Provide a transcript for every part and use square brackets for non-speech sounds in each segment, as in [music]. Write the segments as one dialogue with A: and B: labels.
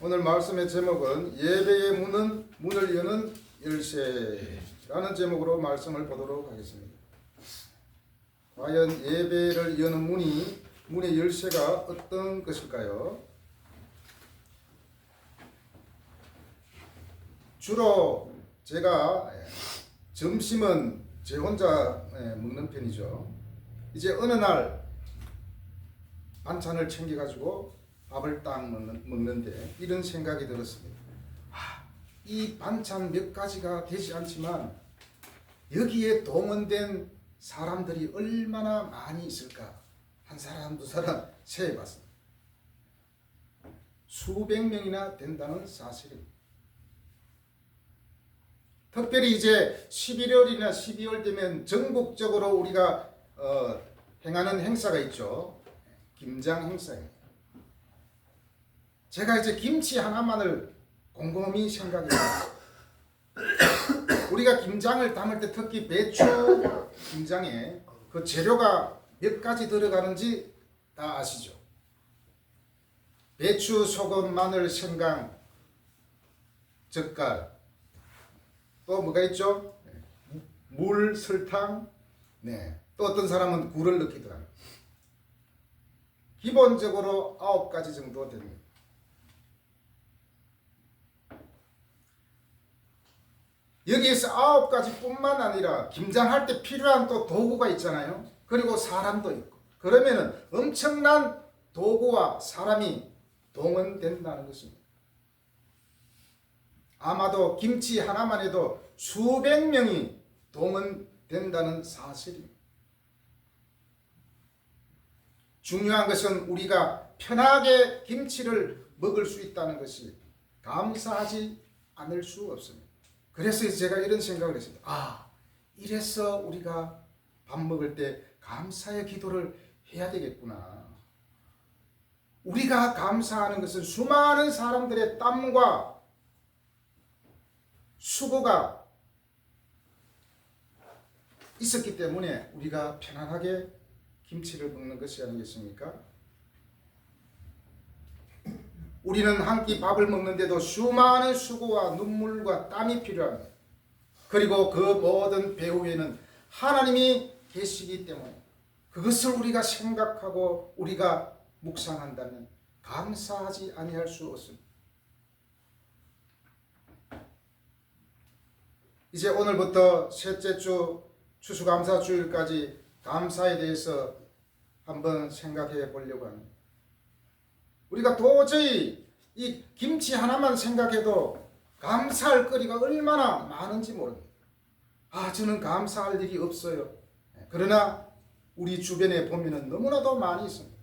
A: 오늘 말씀의 제목은 예배의 문은 문을 여는 열쇠라는 제목으로 말씀을 보도록 하겠습니다. 과연 예배를 여는 문이 문의 열쇠가 어떤 것일까요? 주로 제가 점심은 제 혼자 먹는 편이죠. 이제 어느 날 반찬을 챙겨가지고 밥을 딱 먹는, 먹는 데 이런 생각이 들었습니다. 아, 이 반찬 몇 가지가 되지 않지만 여기에 동원된 사람들이 얼마나 많이 있을까? 한 사람, 두 사람 세어봤습니다. 수백 명이나 된다는 사실입니다. 특별히 이제 11월이나 12월 되면 전국적으로 우리가 어, 행하는 행사가 있죠. 김장 행사입니다. 제가 이제 김치 하나만을 곰곰이 생각해요. 우리가 김장을 담을 때 특히 배추 김장에 그 재료가 몇 가지 들어가는지 다 아시죠? 배추, 소금, 마늘, 생강, 젓갈, 또 뭐가 있죠? 물, 설탕, 네. 또 어떤 사람은 굴을 넣기도 합니다. 기본적으로 아홉 가지 정도 됩니다. 여기에서 아홉 가지뿐만 아니라 김장할 때 필요한 또 도구가 있잖아요. 그리고 사람도 있고. 그러면은 엄청난 도구와 사람이 동원된다는 것입니다. 아마도 김치 하나만 해도 수백 명이 동원된다는 사실입니다. 중요한 것은 우리가 편하게 김치를 먹을 수 있다는 것이 감사하지 않을 수 없습니다. 그래서 제가 이런 생각을 했습니다. 아, 이래서 우리가 밥 먹을 때 감사의 기도를 해야 되겠구나. 우리가 감사하는 것은 수많은 사람들의 땀과 수고가 있었기 때문에 우리가 편안하게 김치를 먹는 것이 아니겠습니까? 우리는 한 끼 밥을 먹는데도 수많은 수고와 눈물과 땀이 필요합니다. 그리고 그 모든 배후에는 하나님이 계시기 때문에 그것을 우리가 생각하고 우리가 묵상한다면 감사하지 아니할 수 없습니다. 이제 오늘부터 셋째 주 추수감사 주일까지 감사에 대해서 한번 생각해 보려고 합니다. 우리가 도저히 이 김치 하나만 생각해도 감사할 거리가 얼마나 많은지 모릅니다. 아, 저는 감사할 일이 없어요. 그러나 우리 주변에 보면은 너무나도 많이 있습니다.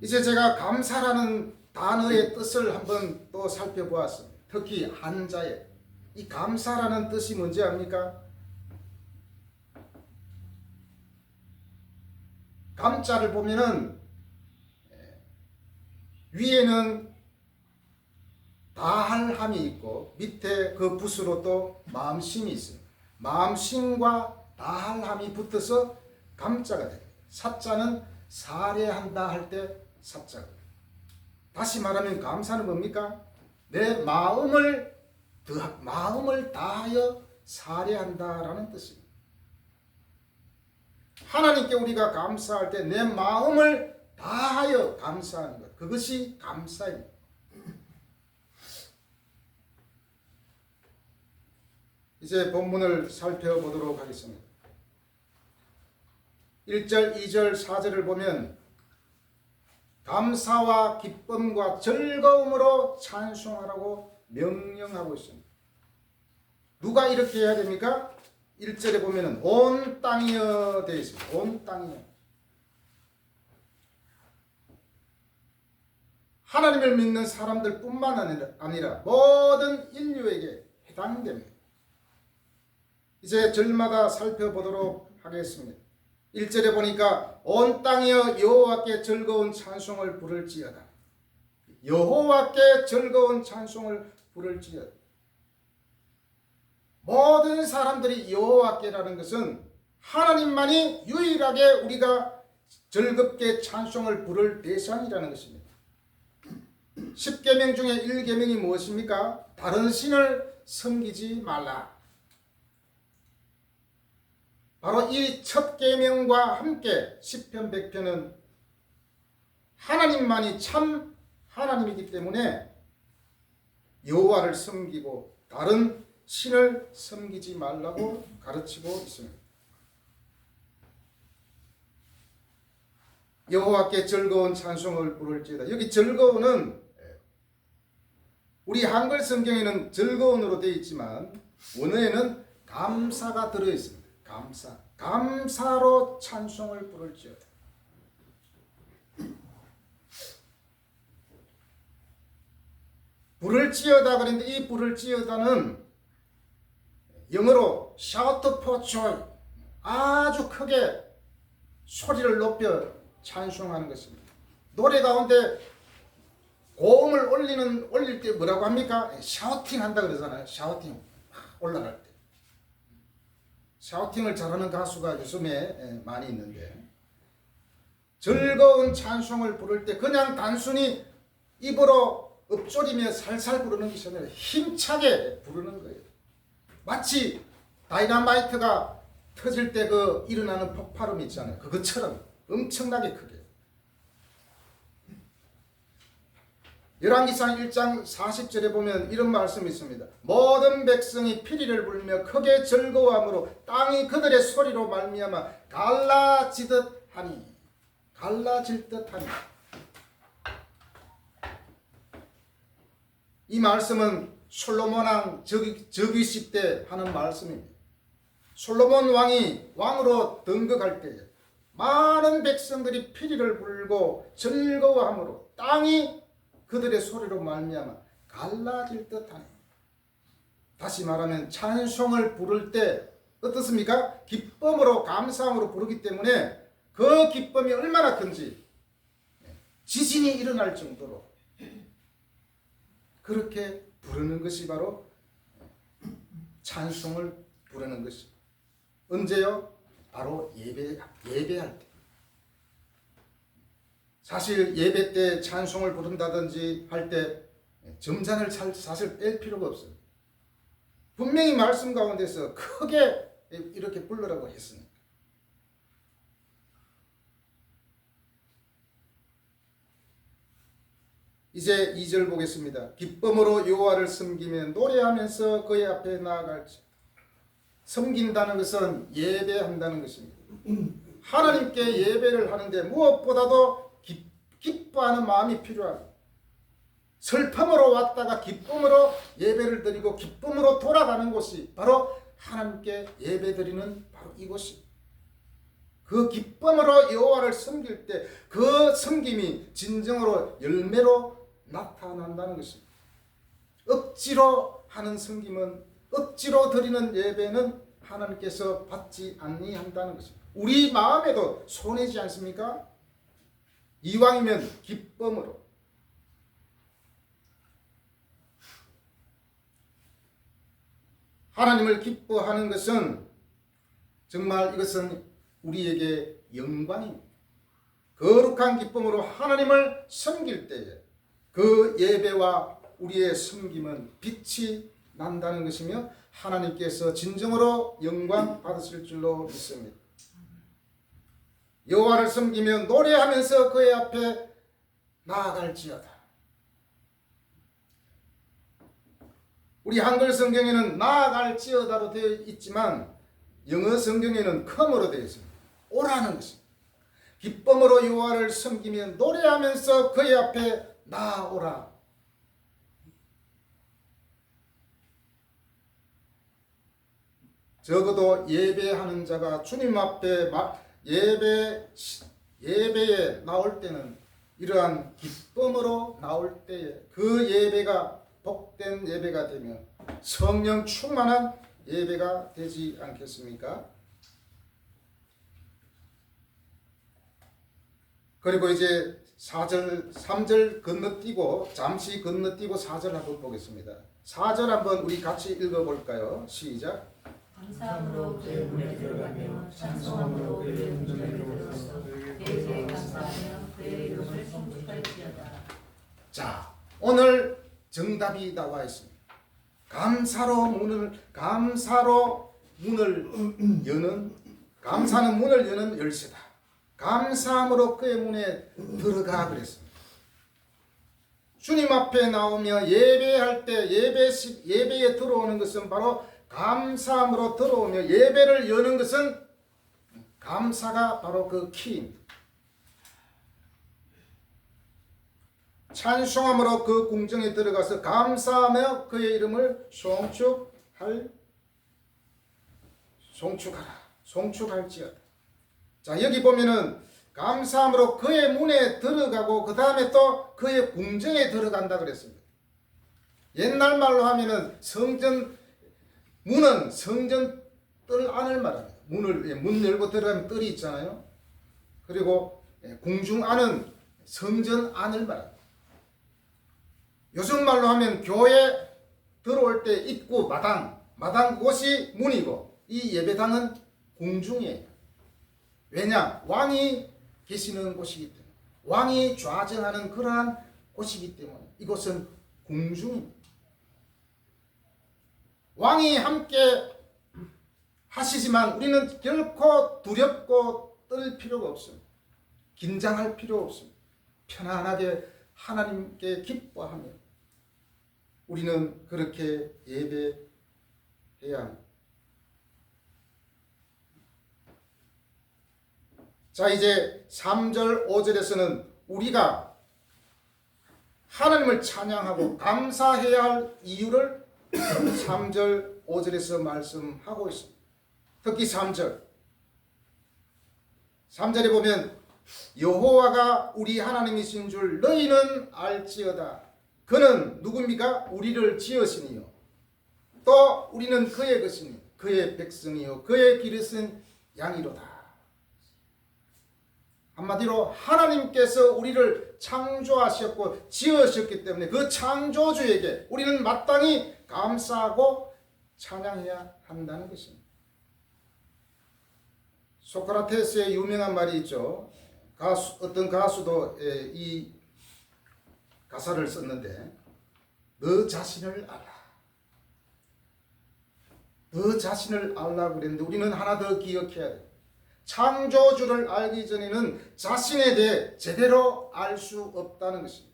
A: 이제 제가 감사라는 단어의 뜻을 한번 또 살펴보았습니다. 특히 한자에 이 감사라는 뜻이 뭔지 압니까? 감자를 보면은 위에는 다할함이 있고 밑에 그 붓으로 또 마음심이 있습니다. 마음심과 다할함이 붙어서 감자가 됩니다. 사자는 사례한다 할 때 사자가 다시 말하면 감사는 뭡니까? 내 마음을 더, 마음을 다하여 사례한다라는 뜻입니다. 하나님께 우리가 감사할 때 내 마음을 다하여 감사하는 것. 그것이 감사입니다. 이제 본문을 살펴보도록 하겠습니다. 1절, 2절, 4절을 보면 감사와 기쁨과 즐거움으로 찬송하라고 명령하고 있습니다. 누가 이렇게 해야 됩니까? 1절에 보면은 온 땅이여 되어 있습니다. 온 땅이여. 하나님을 믿는 사람들뿐만 아니라, 모든 인류에게 해당됩니다. 이제 절마다 살펴보도록 하겠습니다. 1절에 보니까 온 땅이여 여호와께 즐거운 찬송을 부를지어다. 여호와께 즐거운 찬송을 부를지어다. 모든 사람들이 여호와께라는 것은 하나님만이 유일하게 우리가 즐겁게 찬송을 부를 대상이라는 것입니다. 십계명 중에 일계명이 무엇입니까? 다른 신을 섬기지 말라. 바로 이 첫 계명과 함께 시편 100편은 하나님만이 참 하나님이기 때문에 여호와를 섬기고 다른 신을 섬기지 말라고 가르치고 있습니다. 여호와께 즐거운 찬송을 부를지어다. 여기 즐거운은 우리 한글 성경에는 즐거운으로 되어 있지만 원어에는 감사가 들어 있습니다. 감사. 감사로 찬송을 부를지어다. 부를지어다 그랬는데 이 부를지어다는 영어로 shout for joy 아주 크게 소리를 높여 찬송하는 것입니다. 노래 가운데 고음을 올리는 올릴 때 뭐라고 합니까? 샤우팅 한다 그러잖아요. 샤우팅 올라갈 때. 샤우팅을 잘하는 가수가 요즘에 많이 있는데 즐거운 찬송을 부를 때 그냥 단순히 입으로 읊조리며 살살 부르는 것이 아니라 힘차게 부르는 거예요. 마치 다이나마이트가 터질 때 그 일어나는 폭발음 있잖아요. 그것처럼 엄청나게 크게. 열왕기상 1장 40절에 보면 이런 말씀이 있습니다. 모든 백성이 피리를 불며 크게 즐거워함으로 땅이 그들의 소리로 말미암아 갈라지듯 하니 갈라질 듯 하니 이 말씀은 솔로몬 왕 즉위, 즉위식 때 하는 말씀입니다. 솔로몬 왕이 왕으로 등극할 때에 많은 백성들이 피리를 불고 즐거워함으로 땅이 그들의 소리로 말미암아 갈라질 듯하네. 다시 말하면 찬송을 부를 때 어떻습니까? 기쁨으로 감사함으로 부르기 때문에 그 기쁨이 얼마나 큰지 지진이 일어날 정도로 그렇게 부르는 것이 바로 찬송을 부르는 것입니다. 언제요? 바로 예배 예배할 때. 사실 예배 때 찬송을 부른다든지 할 때 점잔을 사실 뺄 필요가 없어요. 분명히 말씀 가운데서 크게 이렇게 불러라고 했으니까. 이제 2절 보겠습니다. 기쁨으로 여호와를 섬기면 노래하면서 그의 앞에 나아갈지. 섬긴다는 것은 예배한다는 것입니다. 하나님께 예배를 하는데 무엇보다도 기, 기뻐하는 마음이 필요합니다. 슬픔으로 왔다가 기쁨으로 예배를 드리고 기쁨으로 돌아가는 곳이 바로 하나님께 예배 드리는 바로 이곳이. 그 기쁨으로 여호와를 섬길 때 그 섬김이 진정으로 열매로 나타난다는 것입니다. 억지로 하는 섬김은 억지로 드리는 예배는 하나님께서 받지 아니한다는 것입니다. 우리 마음에도 손해지 않습니까? 이왕이면 기쁨으로 하나님을 기뻐하는 것은 정말 이것은 우리에게 영광입니다. 거룩한 기쁨으로 하나님을 섬길 때에 그 예배와 우리의 섬김은 빛이 난다는 것이며 하나님께서 진정으로 영광 받으실 줄로 믿습니다. 여호와를 섬기며 노래하면서 그의 앞에 나아갈지어다. 우리 한글 성경에는 나아갈지어다로 되어 있지만 영어 성경에는 come으로 되어 있습니다. 오라는 것입니다. 기쁨으로 여호와를 섬기며 노래하면서 그의 앞에 나아오라. 적어도 예배하는 자가 주님 앞에 예배 예배에 나올 때는 이러한 기쁨으로 나올 때에 그 예배가 복된 예배가 되며 성령 충만한 예배가 되지 않겠습니까? 그리고 이제 4절, 3절 건너뛰고 잠시 건너뛰고 4절 한번 보겠습니다. 4절 한번 우리 같이 읽어볼까요? 시작.
B: 감사함으로 그의 문에 들어가며 찬송함으로 그의 문전에 들어가서 그에게 감사하며 그의 이름을 송축할지어다.
A: 자, 오늘 정답이 나와 있습니다. 감사로 문을 감사로 문을 여는 감사는 문을 여는 열쇠다. 감사함으로 그의 문에 들어가 그랬습니다. 주님 앞에 나오며 예배할 때 예배식 예배에 들어오는 것은 바로 감사함으로 들어오며 예배를 여는 것은 감사가 바로 그 키입니다. 찬송함으로 그 궁정에 들어가서 감사하며 그의 이름을 송축할 송축하라 송축할지어다. 자 여기 보면은 감사함으로 그의 문에 들어가고 그 다음에 또 그의 궁정에 들어간다 그랬습니다. 옛날 말로 하면은 성전 문은 성전 뜰 안을 말합니다. 문을 예, 문 열고 들어가면 뜰이 있잖아요. 그리고 예, 궁중 안은 성전 안을 말합니다. 요즘 말로 하면 교회 들어올 때 입구 마당 마당 곳이 문이고 이 예배당은 궁중이에요. 왜냐 왕이 계시는 곳이기 때문에 왕이 좌정하는 그러한 곳이기 때문에 이곳은 궁중입니다. 왕이 함께 하시지만 우리는 결코 두렵고 떨 필요가 없습니다. 긴장할 필요 없습니다. 편안하게 하나님께 기뻐하며 우리는 그렇게 예배해야. 자, 이제 3절, 5절에서는 우리가 하나님을 찬양하고 감사해야 할 이유를 3절, 5절에서 말씀하고 있습니다. 특히 3절. 3절에 보면 여호와가 우리 하나님이신 줄 너희는 알지어다. 그는 누굽니까? 우리를 지으시니요. 또 우리는 그의 것이니 그의 백성이요 그의 기르신 양이로다. 한마디로 하나님께서 우리를 창조하셨고 지으셨기 때문에 그 창조주에게 우리는 마땅히 감사하고 찬양해야 한다는 것입니다. 소크라테스의 유명한 말이 있죠. 가수, 어떤 가수도 에, 이 가사를 썼는데 너 자신을 알아. 너 자신을 알라 그랬는데 우리는 하나 더 기억해야 돼. 창조주를 알기 전에는 자신에 대해 제대로 알 수 없다는 것입니다.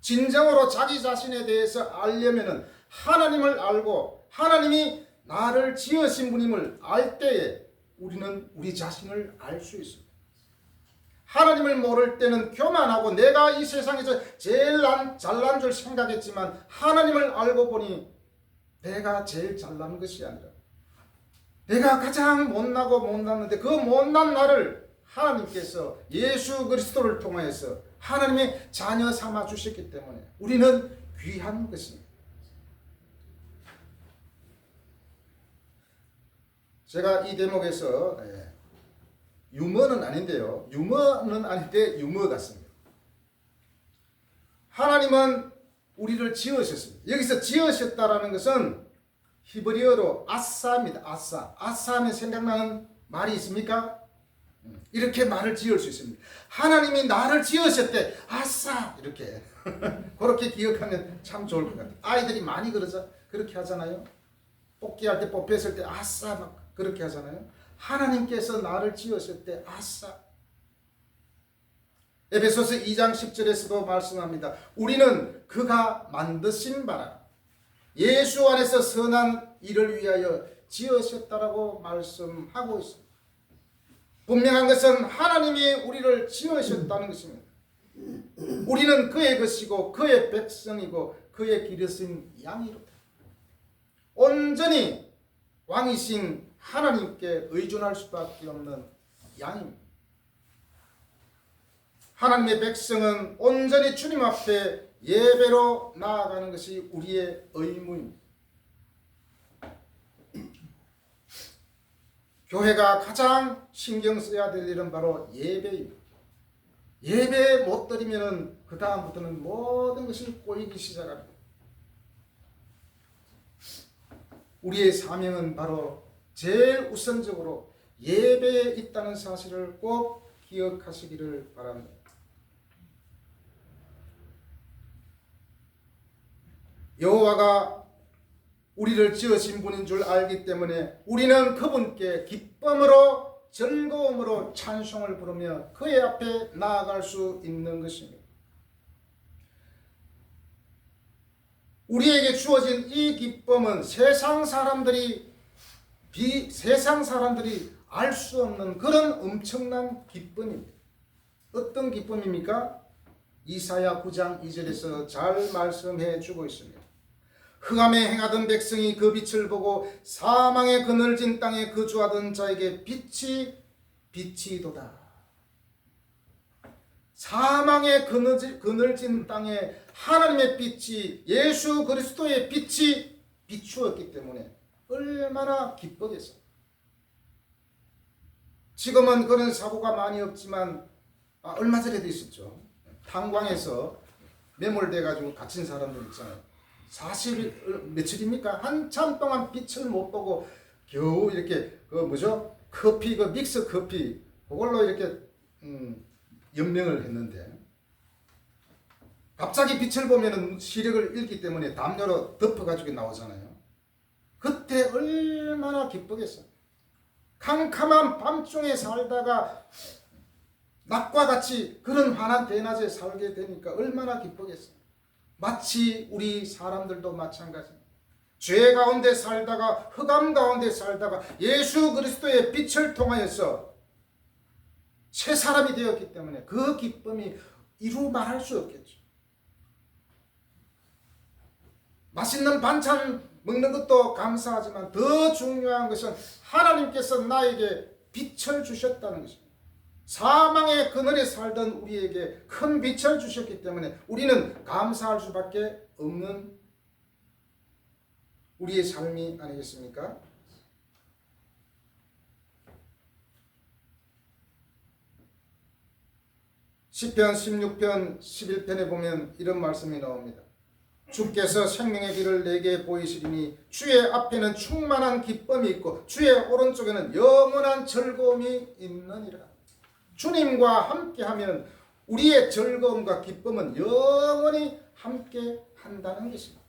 A: 진정으로 자기 자신에 대해서 알려면은 하나님을 알고 하나님이 나를 지으신 분임을 알 때에 우리는 우리 자신을 알 수 있습니다. 하나님을 모를 때는 교만하고 내가 이 세상에서 제일 난, 잘난 줄 생각했지만 하나님을 알고 보니 내가 제일 잘난 것이 아니라 내가 가장 못나고 못났는데 그 못난 나를 하나님께서 예수 그리스도를 통하여서 하나님의 자녀 삼아 주셨기 때문에 우리는 귀한 것입니다. 제가 이 대목에서 예, 유머는 아닌데요. 유머는 아닌데 유머 같습니다. 하나님은 우리를 지으셨습니다. 여기서 지으셨다라는 것은 히브리어로 아싸입니다. 아싸. 아싸하면 생각나는 말이 있습니까? 음, 이렇게 말을 지을 수 있습니다. 하나님이 나를 지으셨대. 아싸! 이렇게. [laughs] 그렇게 기억하면 참 좋을 것 같아요. 아이들이 많이 그러죠. 그렇게 하잖아요. 뽑기할 때 뽑혔을 때 아싸 막 그렇게 하잖아요. 하나님께서 나를 지으실 때 아싸. 에베소서 2장 10절에서도 말씀합니다. 우리는 그가 만드신 바라 예수 안에서 선한 일을 위하여 지으셨다라고 말씀하고 있습니다. 분명한 것은 하나님이 우리를 지으셨다는 것입니다. 우리는 그의 것이고 그의 백성이고 그의 기르신 양이로다. 온전히 왕이신 하나님께 의존할 수밖에 없는 양입니다. 하나님의 백성은 온전히 주님 앞에 예배로 나아가는 것이 우리의 의무입니다. 교회가 가장 신경 써야 될 일은 바로 예배입니다. 예배 못 드리면은 그 다음부터는 모든 것이 꼬이기 시작합니다. 우리의 사명은 바로 제일 우선적으로 예배에 있다는 사실을 꼭 기억하시기를 바랍니다. 여호와가 우리를 지으신 분인 줄 알기 때문에 우리는 그분께 기쁨으로 즐거움으로 찬송을 부르며 그의 앞에 나아갈 수 있는 것입니다. 우리에게 주어진 이 기쁨은 세상 사람들이 비 세상 사람들이 알 수 없는 그런 엄청난 기쁨입니다. 어떤 기쁨입니까? 이사야 9장 2절에서 잘 말씀해 주고 있습니다. 흑암에 행하던 백성이 그 빛을 보고 사망의 그늘진 땅에 거주하던 자에게 빛이 빛이도다. 사망의 그늘진, 그늘진 땅에 하나님의 빛이 예수 그리스도의 빛이 비추었기 때문에 얼마나 기쁘겠어요. 지금은 그런 사고가 많이 없지만 아, 얼마 전에도 있었죠. 탄광에서 매몰돼 가지고 갇힌 사람들 있잖아요. 40일 며칠입니까? 한참 동안 빛을 못 보고 겨우 이렇게 그 뭐죠? 커피 그 믹스 커피 그걸로 이렇게 음, 연명을 했는데 갑자기 빛을 보면은 시력을 잃기 때문에 담요로 덮어 가지고 나오잖아요. 그때 얼마나 기쁘겠어. 캄캄한 밤중에 살다가 낮과 같이 그런 환한 대낮에 살게 되니까 얼마나 기쁘겠어. 마치 우리 사람들도 마찬가지입니다. 죄 가운데 살다가 흑암 가운데 살다가 예수 그리스도의 빛을 통하여서 새 사람이 되었기 때문에 그 기쁨이 이루 말할 수 없겠죠. 맛있는 반찬 먹는 것도 감사하지만 더 중요한 것은 하나님께서 나에게 빛을 주셨다는 것입니다. 사망의 그늘에 살던 우리에게 큰 빛을 주셨기 때문에 우리는 감사할 수밖에 없는 우리의 삶이 아니겠습니까? 시편 16편 11편에 보면 이런 말씀이 나옵니다. 주께서 생명의 길을 내게 보이시리니 주의 앞에는 충만한 기쁨이 있고 주의 오른쪽에는 영원한 즐거움이 있느니라. 주님과 함께하면 우리의 즐거움과 기쁨은 영원히 함께 한다는 것입니다.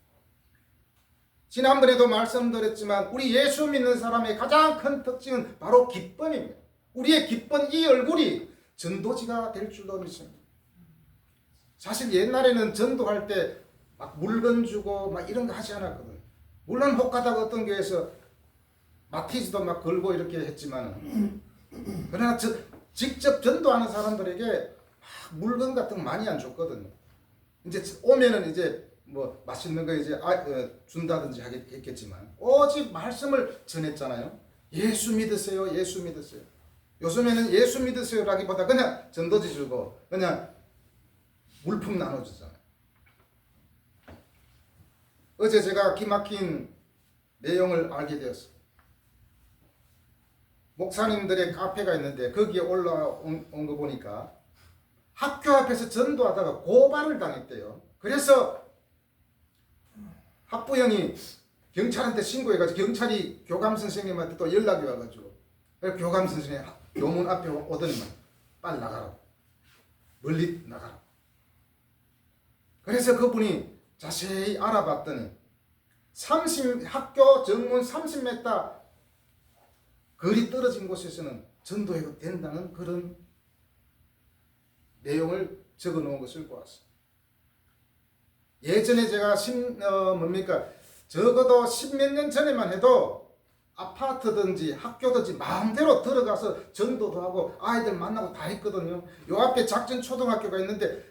A: 지난번에도 말씀드렸지만 우리 예수 믿는 사람의 가장 큰 특징은 바로 기쁨입니다. 우리의 기쁜 이 얼굴이 전도지가 될 줄로 믿습니다. 사실 옛날에는 전도할 때 막 물건 주고 막 이런 거 하지 않았거든. 물론 혹하다가 어떤 교회에서 마티즈도 막 걸고 이렇게 했지만 그러나 저, 직접 전도하는 사람들에게 막 물건 같은 거 많이 안 줬거든요. 이제 오면은 이제 뭐 맛있는 거 이제 아, 어, 준다든지 하겠, 했겠지만 오직 말씀을 전했잖아요. 예수 믿으세요. 예수 믿으세요. 요즘에는 예수 믿으세요라기보다 그냥 전도지 주고 그냥 물품 나눠주잖아요. 어제 제가 기막힌 내용을 알게 되었어요. 목사님들의 카페가 있는데 거기에 올라온 거 보니까 학교 앞에서 전도하다가 고발을 당했대요. 그래서 학부형이 경찰한테 신고해가지고 경찰이 교감 선생님한테 또 연락이 와가지고 교감 선생님 교문 앞에 오더니만 빨리 나가라고 멀리 나가라고 그래서 그분이 자세히 알아봤더니 30 학교 정문 30m 거리 떨어진 곳에서는 전도해도 된다는 그런 내용을 적어 놓은 것을 보았어요. 예전에 제가 십, 어, 뭡니까 적어도 십몇 년 전에만 해도 아파트든지 학교든지 마음대로 들어가서 전도도 하고 아이들 만나고 다 했거든요. 요 앞에 작전 초등학교가 있는데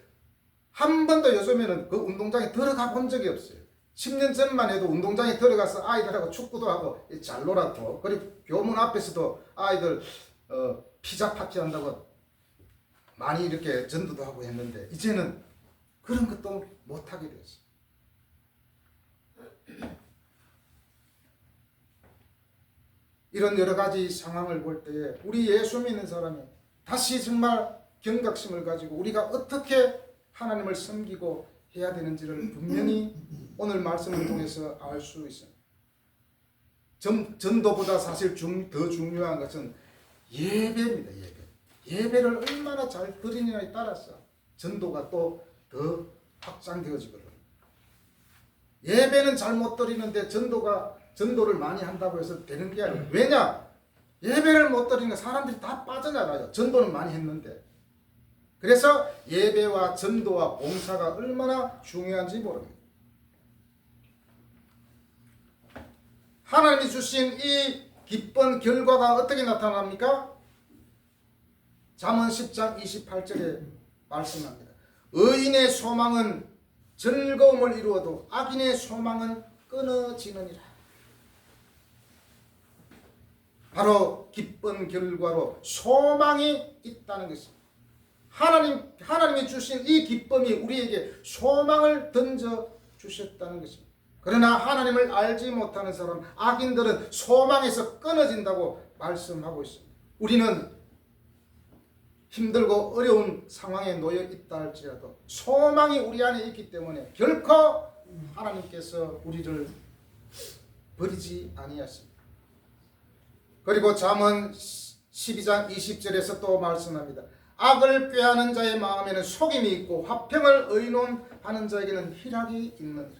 A: 한 번도 요즘에는 그 운동장에 들어가 본 적이 없어요. 10년 전만 해도 운동장에 들어가서 아이들하고 축구도 하고 잘 놀았고 그리고 교문 앞에서도 아이들 어, 피자 파티 한다고 많이 이렇게 전도도 하고 했는데 이제는 그런 것도 못하게 됐어요. 이런 여러 가지 상황을 볼 때에 우리 예수 믿는 사람이 다시 정말 경각심을 가지고 우리가 어떻게 하나님을 섬기고 해야 되는지를 분명히 오늘 말씀을 통해서 알 수 있습니다. 전, 전도보다 사실 중, 더 중요한 것은 예배입니다. 예배. 예배를 얼마나 잘 드리느냐에 따라서 전도가 또 더 확장되어지거든요. 예배는 잘 못 드리는데 전도가 전도를 많이 한다고 해서 되는 게 아니에요. 왜냐? 예배를 못 드리는 사람들이 다 빠져나가요. 전도는 많이 했는데. 그래서 예배와 전도와 봉사가 얼마나 중요한지 모릅니다. 하나님이 주신 이 기쁜 결과가 어떻게 나타납니까? 잠언 10장 28절에 말씀합니다. 의인의 소망은 즐거움을 이루어도 악인의 소망은 끊어지느니라. 바로 기쁜 결과로 소망이 있다는 것입니다. 하나님 하나님이 주신 이 기쁨이 우리에게 소망을 던져 주셨다는 것입니다. 그러나 하나님을 알지 못하는 사람 악인들은 소망에서 끊어진다고 말씀하고 있습니다. 우리는 힘들고 어려운 상황에 놓여 있다 할지라도 소망이 우리 안에 있기 때문에 결코 하나님께서 우리를 버리지 아니하십니다. 그리고 잠언 12장 20절에서 또 말씀합니다. 악을 꾀하는 자의 마음에는 속임이 있고 화평을 의논하는 자에게는 희락이 있느니라.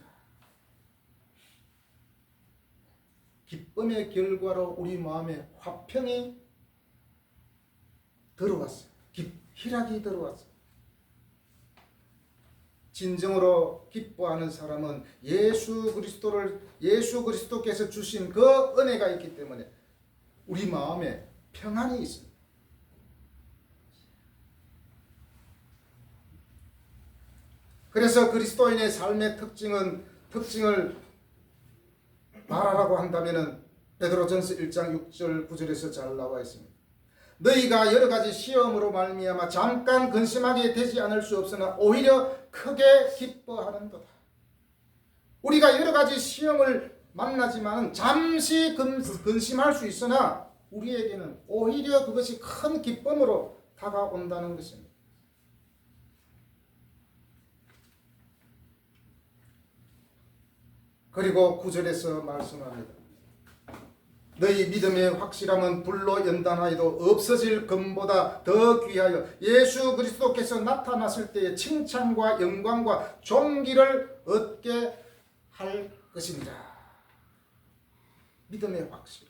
A: 기쁨의 결과로 우리 마음에 화평이 들어왔어요. 기, 희락이 들어왔어요. 진정으로 기뻐하는 사람은 예수 그리스도를 예수 그리스도께서 주신 그 은혜가 있기 때문에 우리 마음에 평안이 있습니다. 그래서 그리스도인의 삶의 특징은 특징을 말하라고 한다면은 베드로전서 1장 6절 9절에서 잘 나와 있습니다. 너희가 여러 가지 시험으로 말미암아 잠깐 근심하게 되지 않을 수 없으나 오히려 크게 기뻐하는도다. 우리가 여러 가지 시험을 만나지만 잠시 근, 근심할 수 있으나 우리에게는 오히려 그것이 큰 기쁨으로 다가온다는 것입니다. 그리고 구절에서 말씀합니다. 너희 믿음의 확실함은 불로 연단하여도 없어질 금보다 더 귀하여 예수 그리스도께서 나타났을 때의 칭찬과 영광과 존귀를 얻게 할 것입니다. 믿음의 확실.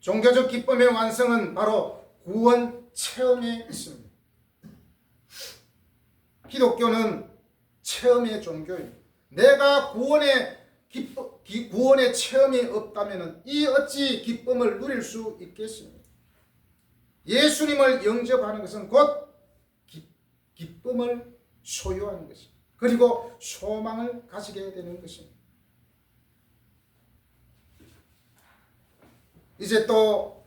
A: 종교적 기쁨의 완성은 바로 구원 체험에 있습니다. 기독교는 체험의 종교입니다. 내가 구원의 기쁨, 기, 구원의 체험이 없다면 이 어찌 기쁨을 누릴 수 있겠습니까? 예수님을 영접하는 것은 곧 기, 기쁨을 소유하는 것입니다. 그리고 소망을 가지게 되는 것입니다. 이제 또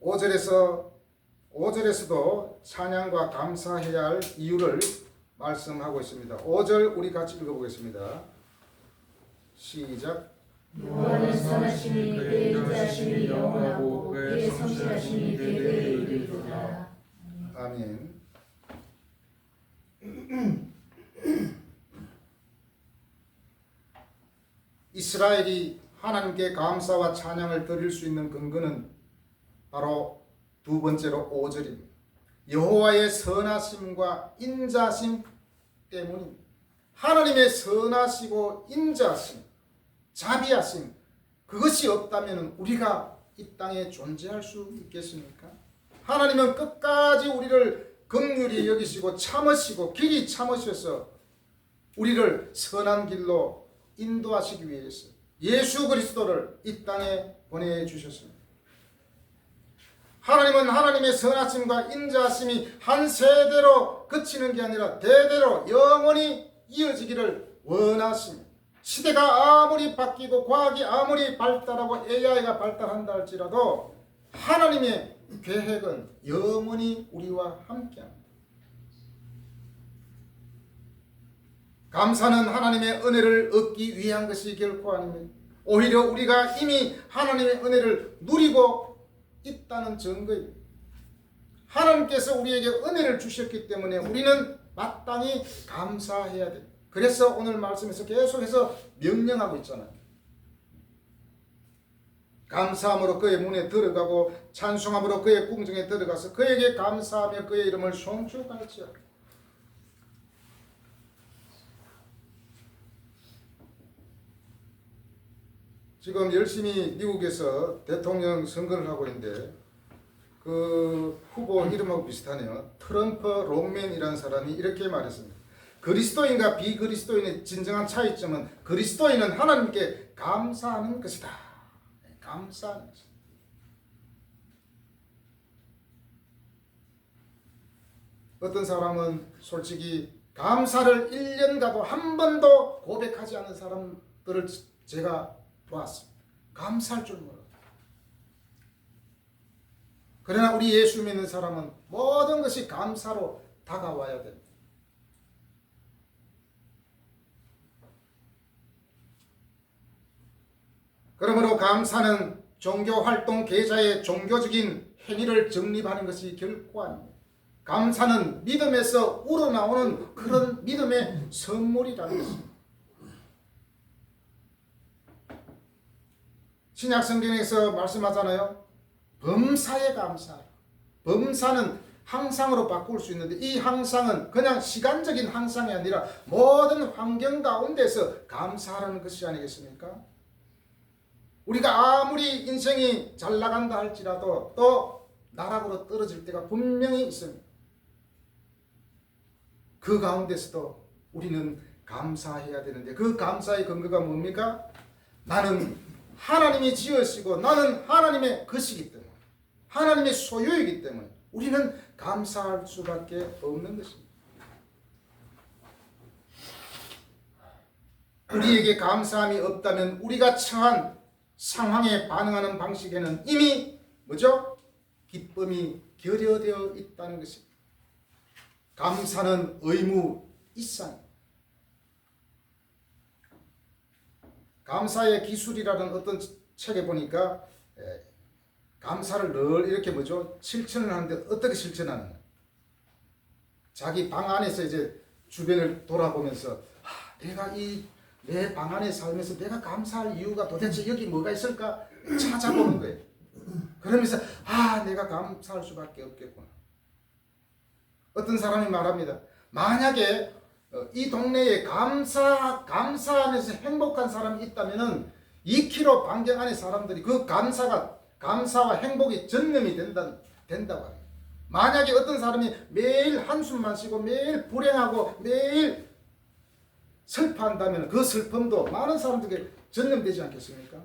A: 5절에서 5절에서도 찬양과 감사해야 할 이유를 말씀하고 있습니다. 5절 우리 같이 읽어보겠습니다. 시작.
B: 여호와는 선하시니 그의 인자하심이 영원하고 그의 성실하심이 대대에 이르리로다.
A: 아멘. [clears throat] 이스라엘이 하나님께 감사와 찬양을 드릴 수 있는 근거는 바로 두 번째로 5절입니다. 여호와의 선하심과 인자심 때문입니다. 하나님의 선하시고 인자심, 자비하심 그것이 없다면 우리가 이 땅에 존재할 수 있겠습니까? 하나님은 끝까지 우리를 긍휼히 여기시고 참으시고 길이 참으셔서 우리를 선한 길로 인도하시기 위해서 예수 그리스도를 이 땅에 보내 주셨습니다. 하나님은 하나님의 선하심과 인자하심이 한 세대로 그치는 게 아니라 대대로 영원히 이어지기를 원하십니다. 시대가 아무리 바뀌고 과학이 아무리 발달하고 AI가 발달한다 할지라도 하나님의 계획은 영원히 우리와 함께합니다. 감사는 하나님의 은혜를 얻기 위한 것이 결코 아닙니다. 오히려 우리가 이미 하나님의 은혜를 누리고 있다는 증거입니다. 하나님께서 우리에게 은혜를 주셨기 때문에 우리는 마땅히 감사해야 됩니다. 그래서 오늘 말씀에서 계속해서 명령하고 있잖아요. 감사함으로 그의 문에 들어가고 찬송함으로 그의 궁정에 들어가서 그에게 감사하며 그의 이름을 송축할지어다. 지금 열심히 미국에서 대통령 선거를 하고 있는데 그 후보 이름하고 비슷하네요. 트럼프 롱맨이라는 사람이 이렇게 말했습니다. 그리스도인과 비그리스도인의 진정한 차이점은 그리스도인은 하나님께 감사하는 것이다. 네, 감사하는 것이다. 어떤 사람은 솔직히 감사를 1년 가도 한 번도 고백하지 않은 사람들을 제가 보았습니다. 감사할 줄 몰라. 그러나 우리 예수 믿는 사람은 모든 것이 감사로 다가와야 됩니다. 그러므로 감사는 종교 활동 계좌의 종교적인 행위를 정립하는 것이 결코 아닙니다. 감사는 믿음에서 우러나오는 그런 믿음의 선물이라는 것입니다. 신약 성경에서 말씀하잖아요. 범사에 감사하라. 범사는 항상으로 바꿀 수 있는데 이 항상은 그냥 시간적인 항상이 아니라 모든 환경 가운데서 감사하라는 것이 아니겠습니까? 우리가 아무리 인생이 잘 나간다 할지라도 또 나락으로 떨어질 때가 분명히 있습니다. 그 가운데서도 우리는 감사해야 되는데 그 감사의 근거가 뭡니까? 나는 하나님이 지으시고 나는 하나님의 것이기 때문에 하나님의 소유이기 때문에 우리는 감사할 수밖에 없는 것입니다. 우리에게 감사함이 없다면 우리가 처한 상황에 반응하는 방식에는 이미 뭐죠? 기쁨이 결여되어 있다는 것입니다. 감사는 의무 이상. 감사의 기술이라는 어떤 책에 보니까 에, 감사를 늘 이렇게 뭐죠? 실천을 하는데 어떻게 실천하느냐? 자기 방 안에서 이제 주변을 돌아보면서 아, 내가 이 내 방 안에 살면서 내가 감사할 이유가 도대체 여기 뭐가 있을까 찾아보는 거예요. 그러면서 아 내가 감사할 수밖에 없겠구나. 어떤 사람이 말합니다. 만약에 어, 이 동네에 감사 감사하면서 행복한 사람이 있다면은 2km 반경 안에 사람들이 그 감사가 감사와 행복이 전념이 된다 된다고 합니다. 만약에 어떤 사람이 매일 한숨만 쉬고 매일 불행하고 매일 슬퍼한다면 그 슬픔도 많은 사람들에게 전념되지 않겠습니까?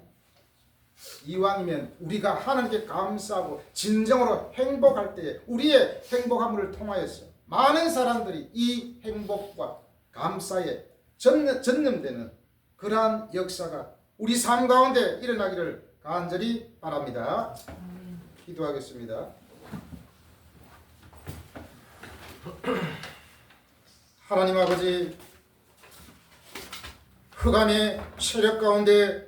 A: 이왕이면 우리가 하나님께 감사하고 진정으로 행복할 때에 우리의 행복함을 통하여서 많은 사람들이 이 행복과 감사에 전념, 전념 되는 그러한 역사가 우리 삶 가운데 일어나기를 간절히 바랍니다. 기도하겠습니다. 하나님 아버지 흑암의 세력 가운데